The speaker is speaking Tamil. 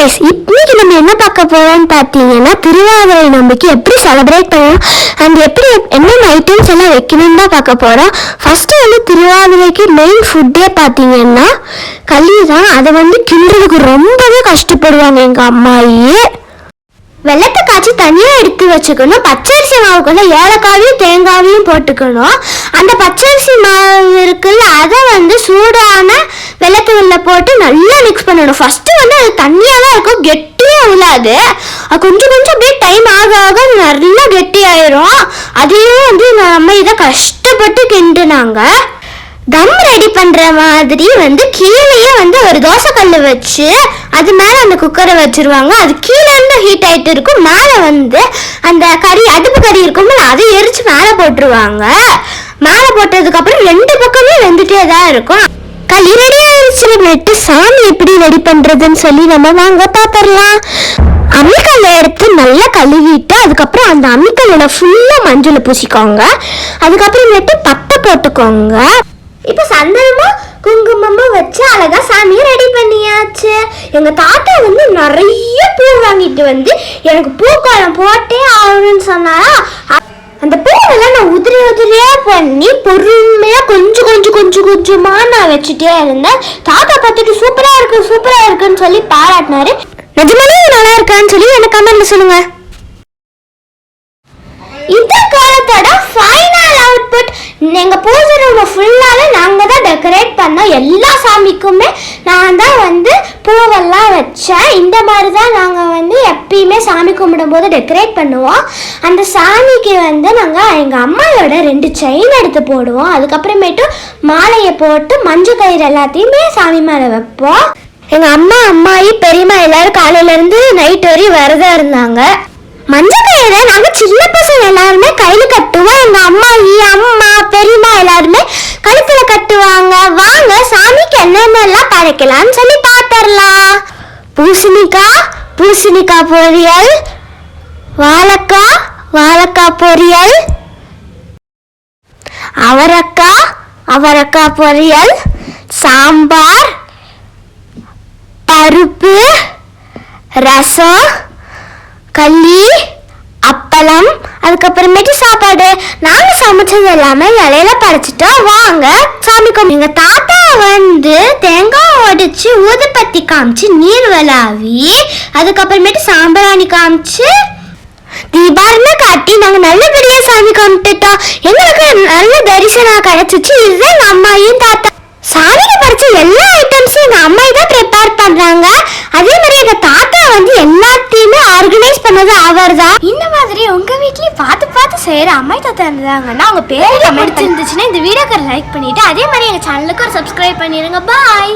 கைஸ் இன்னைக்கு நம்ம என்ன பார்க்க போறோம்னு பார்த்தீங்கன்னா திருவாதிரை நம்பிக்கை எப்படி செலிப்ரேட் பண்ணணும் அண்ட் எப்படி என்னென்ன ஐட்டம்ஸ் எல்லாம் வைக்கணும்னு தான் பார்க்க போறோம். ஃபர்ஸ்ட் வந்து திருவாதிரைக்கு மெயின் ஃபுட்டே பார்த்தீங்கன்னா களி தான் அதை வந்து கிண்டுறதுக்கு ரொம்பவே கஷ்டப்படுவாங்க எங்க அம்மாயே. வெள்ளத்தை காய்ச்சி தனியாக எடுத்து வச்சுக்கணும். பச்சரிசி மாவுக்குள்ள ஏலக்காவையும் தேங்காவையும் போட்டுக்கணும். அந்த பச்சரிசி மாவு இருக்குல்ல அதை வந்து சூடான வெள்ளத்துக்குள்ள போட்டு நல்லா மிக்ஸ் பண்ணணும். ஃபர்ஸ்ட் தண்ணியாக தான் இருக்கும் கெட்டியாக உள்ளாது கொஞ்சம் கொஞ்சம் அப்படியே டைம் ஆக ஆக நல்லா கெட்டியாயிரும். அதையும் வந்து நம்ம இதை கஷ்டப்பட்டு கிண்டுனாங்க. தம் ரெடி பண்ற மாதிரி வந்து கீழேயே வந்து ஒரு தோசைக்கல் வச்சு அது மேல அந்த குக்கரை வச்சிருவாங்க. அது கீழே இருந்து ஹீட் ஆயிட்டு இருக்கும். மேல வந்து அந்த கறி அடுப்பு கறி இருக்கும்ல அதை எரிச்சு மேல போட்டுருவாங்க. மேல போட்டதுக்கு அப்புறம் ரெண்டு பக்கமே வெந்துட்டே தான் இருக்கும். களி ரெடி ஆயிடுச்சு சாமி எப்படி ரெடி பண்ணுறதுன்னு சொல்லி நம்ம வாங்க பார்த்துடலாம் அம்மிக்கல்லை எடுத்து நல்லா கழுவிட்டு அதுக்கப்புறம் அந்த அம்மிக்கல்லில் ஃபுல்லாக மஞ்சள் பூசிக்கோங்க. அதுக்கப்புறமேட்டு பட்டை போட்டுக்கோங்க. இப்போ சந்தனமும் குங்குமமும் வச்சு அழகா சாமியை ரெடி பண்ணியாச்சு. எங்க தாத்தா வந்து நிறைய பூ வாங்கிட்டு வந்து எனக்கு பூக்கோளம் போட்டே ஆகணும்னு சொன்னாரா? அந்த பூவெல்லாம் நான் உதிரி உதிரியா பண்ணி பொறுமையா கொஞ்சம் கொஞ்சமா நான் வச்சுட்டே இருந்தேன். தாத்தா பார்த்துட்டு சூப்பரா இருக்கு சூப்பரா இருக்குன்னு சொல்லி பாராட்டினாரு. நிஜமாலே நல்லா இருக்கான்னு சொல்லி எனக்கு கமெண்ட்ல சொல்லுங்க. இந்த காலத்தோட ஃபைனல் அவுட்புட் எங்க பூஜை ரூம் ஃபுல்லாவே நாங்க தான் டெக்கரேட் பண்ணோம். எல்லா சாமிக்குமே நான் தான் வந்து பூவெல்லாம் வச்சேன். இந்த மாதிரி தான் நாங்கள் வந்து எப்பயுமே சாமி கும்பிடும்போது டெக்கரேட் பண்ணுவோம். அந்த சாமிக்கு வந்து நாங்கள் எங்கள் அம்மாவோட ரெண்டு செயின் எடுத்து போடுவோம். அதுக்கப்புறமேட்டு மாலையை போட்டு மஞ்சள் கயிறு எல்லாத்தையுமே சாமி மேலே வைப்போம். எங்கள் அம்மா அம்மாயி பெரியம்மா எல்லாரும் காலையிலேருந்து நைட் வரையும் விரதம் இருந்தாங்க. மஞ்சள் கயிறை நாங்கள் சின்ன பசங்க எல்லாருமே கையில் கட்டுவோம். எங்கள் அம்மா அம்மா பெரியம்மா எல்லாருமே கழுத்தில் கட்டுவாங்க. என்னென்னலாம் படைக்கலாம்னு சொல்லி பார்த்துடலாம் பூசணிக்காய் பூசணிக்காய் பொரியல் வாழைக்காய் வாழைக்காய் பொரியல் அவரக்காய் அவரக்காய் பொரியல் சாம்பார் பருப்பு ரசம் களி அப்பளம் அதுக்கப்புறமேட்டு சாப்பாடு. நாங்கள் சமைச்சது எல்லாமே இலையில படைச்சிட்டோம் வாங்க சாமி கும்பிடு. எங்கள் தாத்தா வந்து தேங்காய் உடைச்சு ஊதுபத்தி காமிச்சு நீர் விளாவி அதுக்கப்புறமேட்டு சாம்பிராணி காமிச்சு தீபாவளி காட்டி நாங்கள் நல்லபடியாக சாமி கும்பிட்டுட்டோம். எங்களுக்கு நல்ல தரிசனம் கிடச்சிச்சு. இதுதான் எங்கள் அம்மாயும் தாத்தா சாமிக்கு படைச்ச எல்லா ஐட்டம்ஸும் எங்கள் அம்மாயி தான் ப்ரிப்பேர் பண்ணுறாங்க அதே மாதிரி எங்கள் தாத்தா வந்து எல்லாத்தையும் ஆர்கனைஸ் பண்ணது அவர்தான். இந்த மாதிரி உங்க வீட்லயும் பார்த்து பார்த்து செய்யற அம்மாய் தாத்தா இருந்தாங்கன்னா உங்க பேரு கமெண்ட் இருந்துச்சுன்னா இந்த வீடியோக்கு லைக் பண்ணிட்டு அதே மாதிரி எங்க சேனலுக்கு ஒரு சப்ஸ்கிரைப் பண்ணிருங்க. பாய்